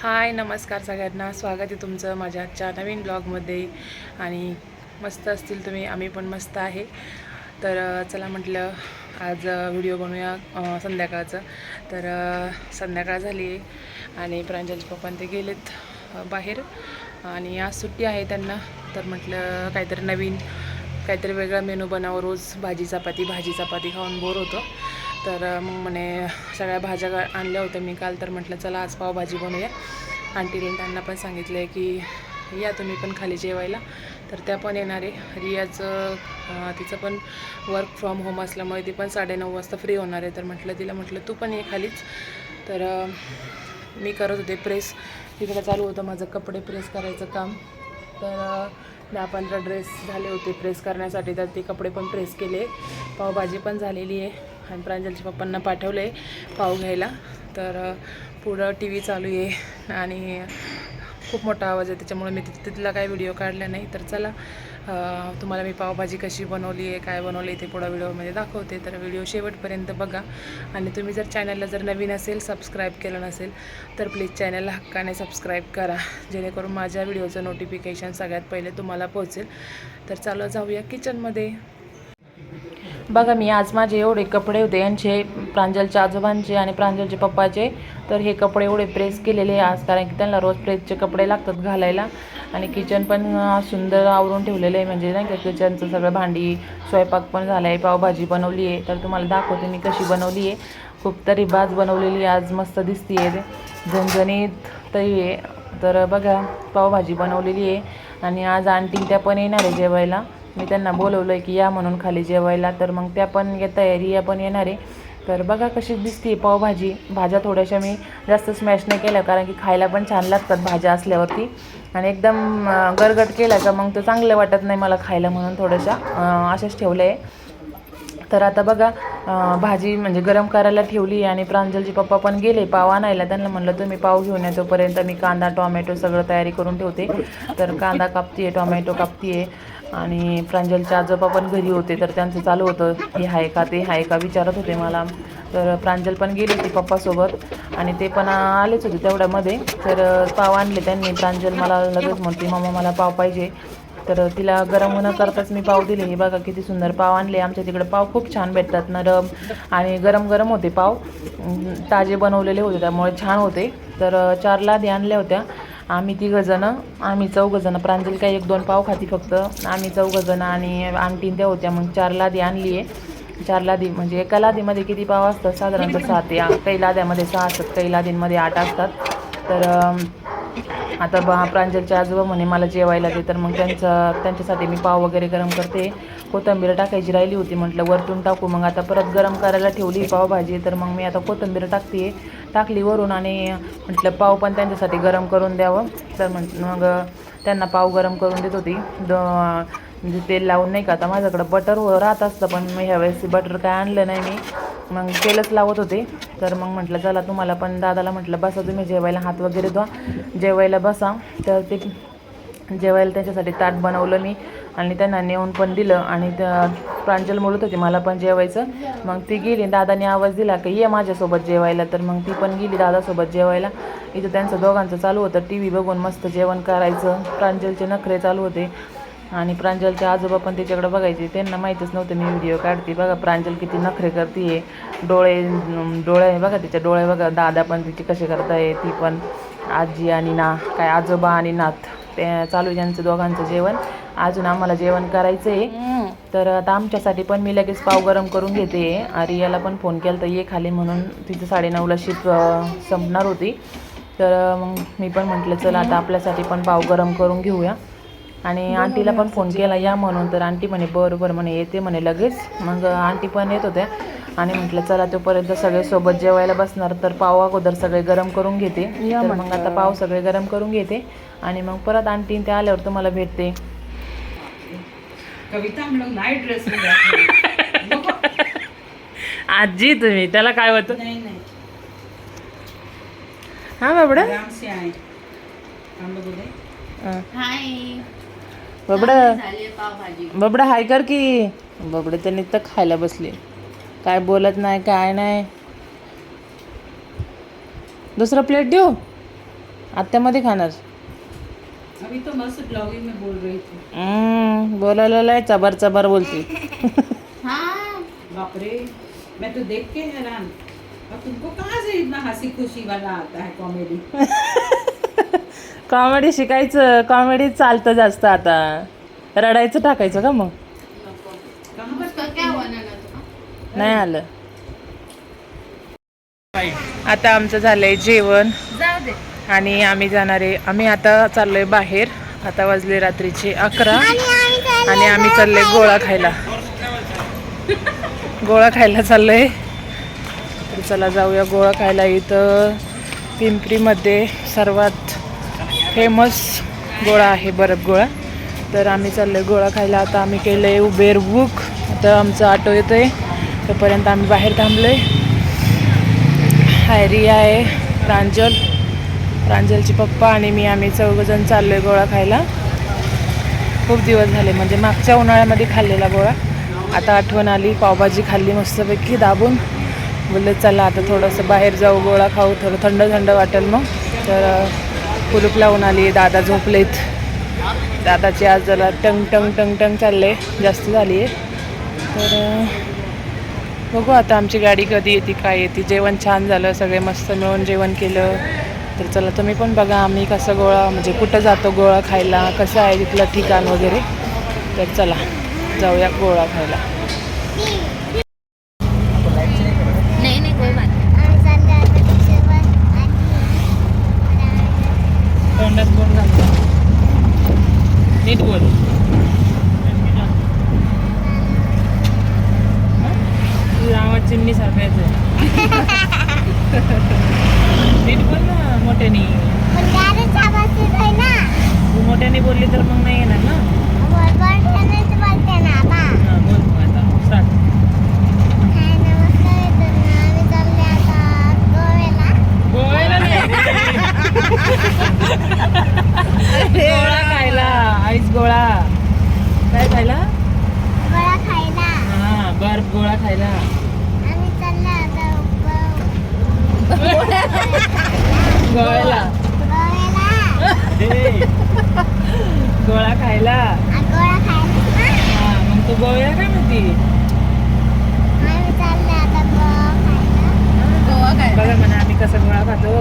हाय नमस्कार सगळ्यांना. स्वागत आहे तुमचं माझ्या आजच्या नवीन ब्लॉगमध्ये. आणि मस्त असतील तुम्ही आम्ही पण मस्त आहे. तर चला म्हटलं आज व्हिडिओ बनवूया संध्याकाळचं. तर संध्याकाळ झाली आहे आणि प्रांजलचे पप्पा ते गेलेत बाहेर. आणि आज सुट्टी आहे त्यांना. तर म्हटलं काहीतरी नवीन काहीतरी वेगळा मेनू बनावं. रोज भाजी चपाती भाजी चपाती खाऊन बोर होतो. तर मग म्हणे सगळ्या भाज्या गा- आणल्या होत्या मी काल. तर म्हटलं चला आज पावभाजी बनवूया. आंटीने त्यांना पण सांगितलं आहे की या तुम्ही पण खाली जेवायला. तर त्या पण येणार आहे. रियाचं तिचं पण वर्क फ्रॉम होम असल्यामुळे ती पण साडेनऊ वाजता फ्री होणार आहे. तर म्हटलं तिला म्हटलं तू पण ये खालीच. तर मी करत होते प्रेस तिकडे चालू होतं माझं कपडे प्रेस करायचं काम. तर दहा पंधरा ड्रेस झाले होते प्रेस करण्यासाठी. तर ते कपडे पण प्रेस केले. पावभाजी पण झालेली आहे. आणि प्रांजलच्या पप्पांना पाठवलं आहे पाव घ्यायला. तर पुढं टी व्ही चालू आहे आणि खूप मोठा आवाज आहे त्याच्यामुळे मी तिथला काही व्हिडिओ काढला नाही. तर चला तुम्हाला मी पावभाजी कशी बनवली आहे काय बनवली आहे ते पुढं व्हिडिओमध्ये दाखवते. तर व्हिडिओ शेवटपर्यंत बघा. आणि तुम्ही जर चॅनलला जर नवीन असेल सबस्क्राईब केलं नसेल तर प्लीज चॅनलला हक्काने सबस्क्राईब करा. जेणेकरून माझ्या व्हिडिओचं नोटिफिकेशन सगळ्यात पहिले तुम्हाला पोहोचेल. तर चालू जाऊया किचनमध्ये बघा मी आज माझे एवढे कपडे होते यांचे प्रांजलच्या आजोबांचे आणि प्रांजलचे पप्पाचे. तर हे कपडे एवढे प्रेस केलेले आहे आज कारण की त्यांना रोज प्रेसचे कपडे लागतात घालायला. आणि किचन पण सुंदर आवरून ठेवलेलं आहे म्हणजे नाही का किचनचं सगळं भांडी स्वयंपाक पण झाला आहे पावभाजी बनवली आहे. तर तुम्हाला दाखवते मी कशी बनवली आहे. खूप तरी बाज बनवलेली आहे आज मस्त दिसते आहे झणझणीत तरी आहे. तर बघा पावभाजी बनवलेली आहे. आणि आज आंटी त्या पण येणार आहे जेवायला. मी त्यांना बोलवलं आहे की या म्हणून खाली जेवायला तर मग त्या पण या तयारी या पण येणार. आहे तर बघा कशी दिसते पावभाजी. भाज्या थोड्याशा मी जास्त स्मॅश नाही केल्या कारण की खायला पण छान लागतात भाज्या असल्यावरती. आणि एकदम गरगट केल्या का मग तो चांगलं वाटत नाही मला खायला म्हणून थोड्याशा. असंच अशाच आहे तर आता बघा भाजी म्हणजे गरम करायला ठेवली आणि प्रांजलची पप्पा पण गेले पाव आणायला. त्यांना म्हणलं तुम्ही पाव घेऊन या तोपर्यंत मी कांदा टोमॅटो सगळं तयारी करून ठेवते. तर कांदा कापतीये टोमॅटो आहे आणि प्रांजलचे आजोबा पण घरी होते तर त्यांचं चालू होतं. हे आहे का ते आहे का विचारत होते मला. तर प्रांजल पण गेली होती पप्पासोबत आणि ते पण आलेच होते तेवढ्यामध्ये. तर पाव आणले त्यांनी. प्रांजल मला लगेच म्हणते मामा मला पाव पाहिजे. तर तिला गरम न करताच मी पाव दिले. हे बघा किती सुंदर पाव आणले. आमच्या तिकडे पाव खूप छान भेटतात नरम आणि गरम गरम होते पाव. ताजे बनवलेले होते त्यामुळे छान होते. तर चार लादी आणल्या होत्या. आम्ही तिघंजणं आम्ही चौघंजणं प्रांजल काही एक दोन पाव खाती फक्त. आम्ही चौघंजणं आणि आमटीन त्या होत्या मग चार लादी आणली आहे. चार लादी म्हणजे एका लादीमध्ये किती पाव असतात? साधारणतः सहा ते काही लाद्यामध्ये सहा असतात काही लादींमध्ये आठ असतात. तर आता बा प्रांजलचे आजोबा म्हणे मला जेवायला दे. तर मग त्यांचं त्यांच्यासाठी मी पाव वगैरे गरम करते. कोथिंबीर टाकायची राहिली होती म्हटलं वरतून टाकू. मग आता परत गरम करायला ठेवली पावभाजी तर मग मी आता कोथिंबीर टाकते. टाकली वरून आणि म्हटलं पाव पण त्यांच्यासाठी गरम करून द्यावं. तर म्हटलं मग त्यांना पाव गरम करून देत होती. द म्हणजे तेल लावून नाही का आता माझ्याकडं बटर राहत असतं पण मी ह्यावेळेस बटर काय आणलं नाही मी. मग तेलच लावत होते. तर मग म्हटलं चला तुम्हाला पण दादाला म्हटलं बसा तुम्ही जेवायला हात वगैरे धुवा. जेवायला बसा. तर ते जेवायला त्याच्यासाठी ताट बनवलं मी आणि त्यांना नेऊन पण दिलं आणि त्या प्रांजल बोलत होती मला पण जेवायचं. मग ती गेली दादाने आवाज दिला की ये माझ्यासोबत जेवायला. तर मग ती पण गेली दादासोबत जेवायला. इथं त्यांचं दोघांचं चालू होतं. टी व्ही बघून मस्त जेवण करायचं. प्रांजलचे नखरे चालू होते. आणि प्रांजलचे आजोबा पण त्याच्याकडे बघायचे. त्यांना माहीतच नव्हतं मी व्हिडिओ काढते. बघा प्रांजल किती नखरे करते डोळे अं, डोळे बघा तिचे डोळे बघा. दादा पण तिचे कसे करताय ती पण. आजी आणि ना काय आजोबा आणि नाथ ते चालू आहे त्यांचं दोघांचं जेवण. अजून आम्हाला जेवण करायचं आहे तर आता आमच्यासाठी पण मी लगेच पाव गरम करून घेते. रियाला पण फोन केला तर ये खाली म्हणून. तिचं साडेनऊला शिप संपणार होती. तर मग मी पण म्हटलं चला आता आपल्यासाठी पण पाव गरम करून घेऊया. आणि आंटीला पण फोन केला या म्हणून. तर आंटी म्हणे बरं बरं. म्हणे येते. म्हणे लगेच. मग आंटी पण येत होत्या. आणि म्हटलं चला तोपर्यंत सगळे सोबत जेवायला बसणार. तर पाव अगोदर सगळे गरम करून घेते. तर मग आता पाव सगळे गरम करून घेते. आणि मग परत आंटी ते आल्यावर तुम्हाला भेटते. आजी तुम्ही त्याला काय होतं? नहीं नहीं. हा बाबडा? हाय बाबडा. बाबडा हाय कर की. बाबडे त्यांनी तर खायला बसले. काय बोलत नाही काय नाही. दुसरं प्लेट देऊ? आत्यामध्ये खाणार. अभी तो मस्त ब्लॉगिंग में बोल रही थी. हम्म, बोलायला लय चबर चबर बोलती. हाँ. बाप रे मैं तो देख के हैरान. और तुमको कहाँ से इतना हंसी खुशी वाला आता है कॉमेडी कॉमेडी शिकायचं कॉमेडी चालतं जास्त आता. रडायचं टाकायचं का मग? नाही आलं. आता आमचं झालंय जेवण. आणि आम्ही जाणार आहे. आम्ही आता चाललोय बाहेर. आता वाजले रात्रीचे अकरा. आणि आम्ही चाललोय गोळा खायला. गोळा खायला चाललोय. तर चला जाऊया गोळा खायला इथं. पिंपरीमध्ये सर्वात फेमस गोळा आहे बरफ गोळा. तर आम्ही चाललो गोळा खायला. आता आम्ही केलं आहे उबेर बुक आता आमचं ऑटो आहे तोपर्यंत आम्ही बाहेर थांबलो आहे हायरिया आहे प्रांजल प्रांजलचे पप्पा आणि मी आम्ही चौघजण आहे गोळा खायला. खूप दिवस झाले म्हणजे मागच्या उन्हाळ्यामध्ये खाल्लेला गोळा. आता आठवण आली पावभाजी खाल्ली मस्तपैकी दाबून. बोलले चला आता थोडंसं बाहेर जाऊ गोळा खाऊ. थोडं थंड थंड वाटेल मग. तर कुलूप लावून आली दादा झोपलेत. दादाची आज जरा टंग टंग टंग टंग चालले जास्त झाली आहे. तर बघू आता आमची गाडी कधी येते काय येते. जेवण छान झालं सगळे मस्त मिळून जेवण केलं. तर चला तुम्ही पण बघा आम्ही कसं गोळा म्हणजे कुठं जातो गोळा खायला कसं आहे तिथलं ठिकाण वगैरे. तर चला जाऊया गोळा खायला नहीं नहीं कोई बात तोंडात बोल नीट बोल तुझा आवाज चिमणी सारखा येतो नीट बोल ना मोठ्याने मोठ्याने बोलली तर मग नाही येणार ना? गोव्याला गोळा खायला. आईस गोळा. काय खायला? हा बर्फ गोळा खायला. गोव्याला. गोळा खायला? हा मग तू गोव्याला काय म्हणती? गोवा काय बघा म्हणा आम्ही कसं गोळा खातो.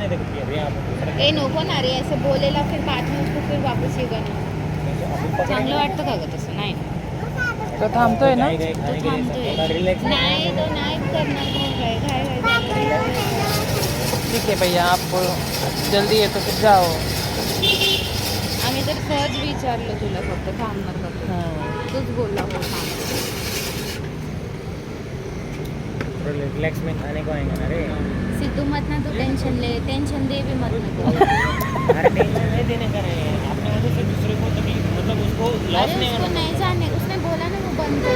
ए नको ना रे ऐसे बोलेला फिर बाद में उसको फिर वापस ये करना चांगलं वाटतं का ग तसं? नाही. तो थांबतोय ना? तो थांबतोय. नाही तो नाही करणार काय काय ठीक है भैया आप जल्दी है तो फिर जाओ। आम्ही तर सहज विचारलं तुला फक्त तू? तूच बोलला हो थांब. रिलैक्स में खाने को आएँगे ना रे सिद्धू मत ना तू टेंशन ले टेंशन दे भी मत ना तू अरे टेंशन नहीं देने का रे अपने वजह से दूसरे को तकलीफ़ मतलब उसको लॉस अरे नहीं उसको होना नहीं जाने उसने बोला ना वो बंद कर.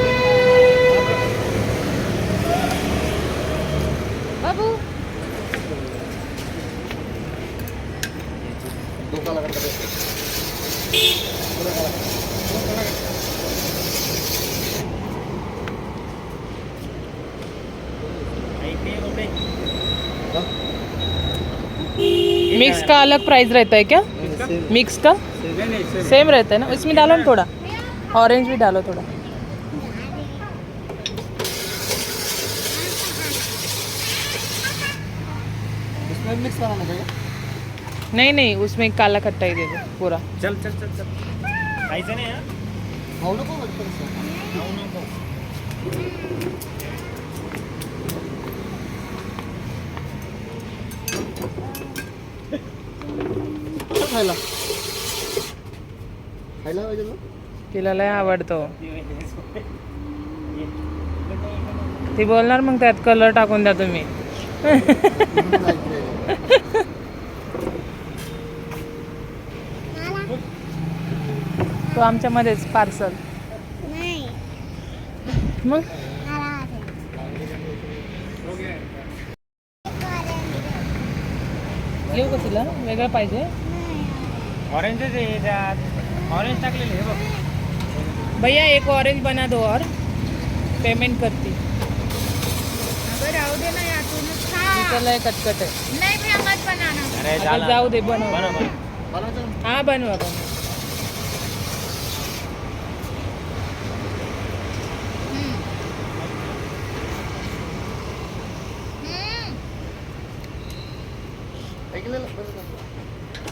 बाबू मिक्स का अलग प्राइस रहता है क्या? मिक्स का? सेम रहता है ना? इसमें डालो ना थोड़ा। ऑरेंज भी डालो थोड़ा। नहीं नहीं उसमें काला खट्टा ही दे दो पूरा। चल चल चल चल। खायचं नाही हा? खाऊ नको तिला लय आवडतो. ती बोलणार मग त्यात कलर टाकून द्या तुम्ही. तो आमच्यामध्येच पार्सल. मग? येऊ का तुला? वेगळं पाहिजे. ऑरेंजच आहे त्यात ऑरेंज टाकलेले हे बघ. भैया एक ऑरेंज बना दो और पेमेंट करती. दे ना यातूनच. कटकट आहे. नाही मी. जाऊ दे बनव. हा बनवा बनवा.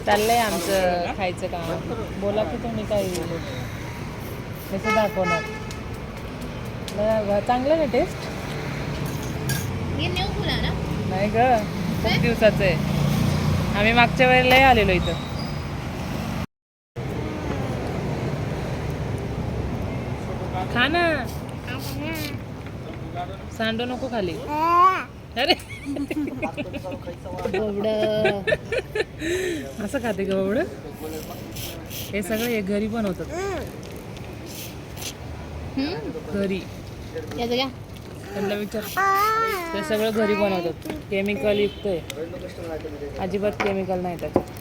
चाललंय आमचं खायचं काम. बोला की तुम्ही काय कसं दाखवणार. चांगलं ना टेस्ट न्यू फुला ना. नाही ग खूप दिवसाचं आहे. आम्ही मागच्या वेळेलाही आलेलो इथं. खा ना. सांडू नको खाली. अरे. असं खाते का बाबड? हे सगळं हे घरी बनवतात घरी. याचं घ्या. त्यांना विचार. ते सगळं घरी बनवतात केमिकल युक्त आहे. अजिबात केमिकल नाही त्याच्यात.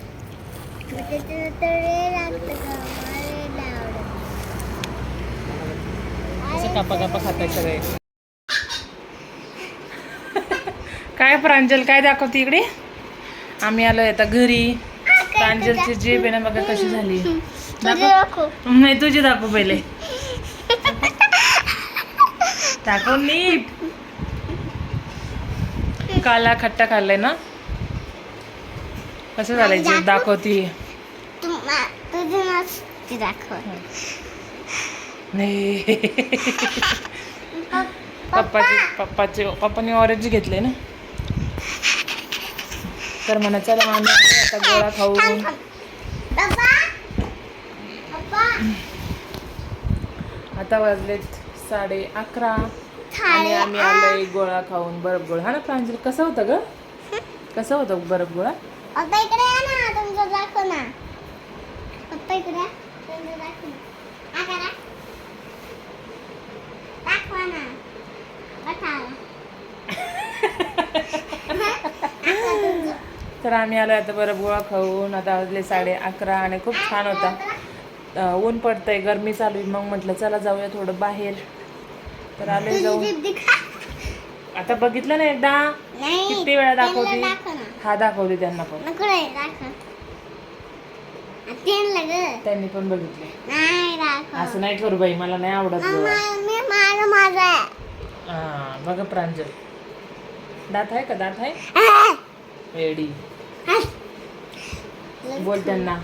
असं कापा कापा खातात सगळे. काय प्रांजल काय दाखवते इकडे? आम्ही आलोय आता घरी. प्रांजलची जीभ आहे ना बघा कशी झाली. दाखव. नाही तुझी दाखव पहिले. दाखव नीट. काला खट्टा खाल्लाय ना? कसं झालंय जीभ? दाखवती. नाही. पप्पाची पप्पाचे पप्पाने ऑरेंज घेतले ना? तर म्हणा चला आम्ही आता गोळा खाऊन. आता वाजलेत साडे अकरा. आणि आम्ही आलोय गोळा खाऊन बरफ गोळा. हा ना प्रांजल कसं होतं ग? कसं होतं बरफ गोळा? तर आम्ही आलो आता बरं गोळा खाऊन. आता वाजले साडे अकरा आणि खूप छान होता. ऊन पडतंय गरमी चालू आहे. मग म्हटलं चला जाऊया थोडं बाहेर. तर जीभ दिखा आता बघितलं ना एकदा? किती वेळा त्यांना दाखवते? दाखव ना. हा दाखवली त्यांना पण. त्यांना पण बघितले. असं नाही करू बाई मला नाही आवडत. हा बघा प्रांजल. दात आहे का? दात आहे? एडी. बोल त्यांना.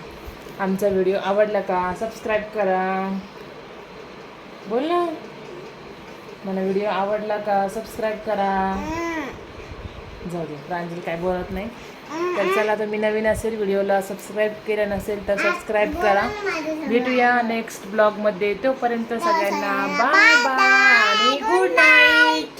आमचा व्हिडिओ आवडला का? सबस्क्राईब करा. बोल ना. मला व्हिडिओ आवडला का? सबस्क्राईब करा. जाऊ दे प्रांजल काय बोलत नाही. तर चला तुम्ही नवीन असेल व्हिडिओला सबस्क्राईब केलं नसेल तर सबस्क्राईब करा. भेटूया नेक्स्ट ब्लॉगमध्ये तोपर्यंत सगळ्यांना बाय बाय आणि गुड नाईट